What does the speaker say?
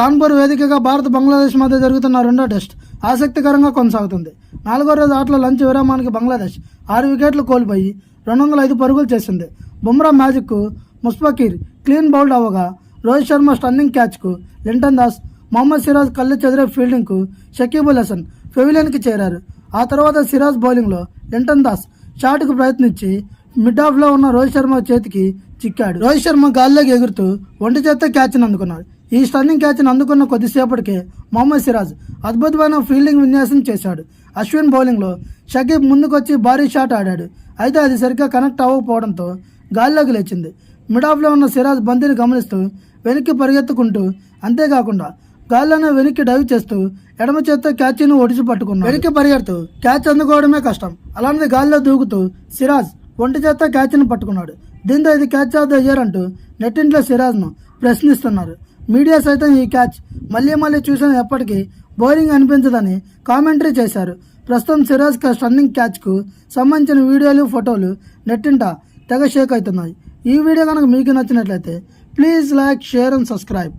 కాన్పూర్ వేదికగా భారత్ బంగ్లాదేశ్ మధ్య జరుగుతున్న రెండో టెస్ట్ ఆసక్తికరంగా కొనసాగుతుంది. నాలుగో రోజు ఆటలో లంచ్ విరామానికి బంగ్లాదేశ్ ఆరు వికెట్లు కోల్పోయి రెండు వందల ఐదు పరుగులు చేసింది. బుమ్రా మ్యాజిక్కు ముస్ఫకీర్ క్లీన్ బౌల్డ్ అవ్వగా రోహిత్ శర్మ స్టన్నింగ్ క్యాచ్కు లింటన్ దాస్ మొహమ్మద్ సిరాజ్ కళ్ళు చెదిరే ఫీల్డింగ్కు షకీబుల్ హసన్ పెవిలియన్కి చేరారు. ఆ తర్వాత సిరాజ్ బౌలింగ్లో లింటన్ దాస్ షాట్కు ప్రయత్నించి మిడ్ ఆఫ్లో ఉన్న రోహిత్ శర్మ చేతికి చిక్కాడు. రోహిత్ శర్మ గాల్లోకి ఎగురుతూ ఒంటి చేత్తో క్యాచ్ను అందుకున్నాడు ఈ స్టన్నింగ్ క్యాచ్ను అందుకున్న కొద్దిసేపటికే మొహమ్మద్ సిరాజ్ అద్భుతమైన ఫీల్డింగ్ విన్యాసం చేశాడు. అశ్విన్ బౌలింగ్లో షకీబ్ ముందుకొచ్చి భారీ షాట్ ఆడాడు. అయితే అది సరిగ్గా కనెక్ట్ అవ్వకపోవడంతో గాల్లోకి లేచింది. మిడ్ ఆఫ్లో ఉన్న సిరాజ్ బంతిని గమనిస్తూ వెనక్కి పరిగెత్తుకుంటూ అంతేకాకుండా గాల్లోనే వెనక్కి డైవ్ చేస్తూ ఎడమ చేత్తో క్యాచ్ను ఒడిచి పట్టుకున్నాడు. వెనక్కి పరిగెడుతూ క్యాచ్ అందుకోవడమే కష్టం. అలాంటిది గాల్లో దూకుతూ సిరాజ్ ఒంటి చేత్తో క్యాచ్ను పట్టుకున్నాడు. దీంతో ఇది క్యాచ్ ఆఫ్ ద ఇయర్ అంటూ నెట్టింట్లో సిరాజ్ను ప్రశ్నిస్తున్నారు. మీడియా సైతం ఈ క్యాచ్ మళ్ళీ మళ్ళీ చూసిన ఎప్పటికీ బౌలింగ్ అనిపించదని కామెంటరీ చేశారు. ప్రస్తుతం సిరాజ్ స్టన్నింగ్ క్యాచ్కు సంబంధించిన వీడియోలు ఫోటోలు నెట్టింట తెగ షేక్ అవుతున్నాయి. ఈ వీడియో కనుక మీకు నచ్చినట్లయితే please like share and subscribe.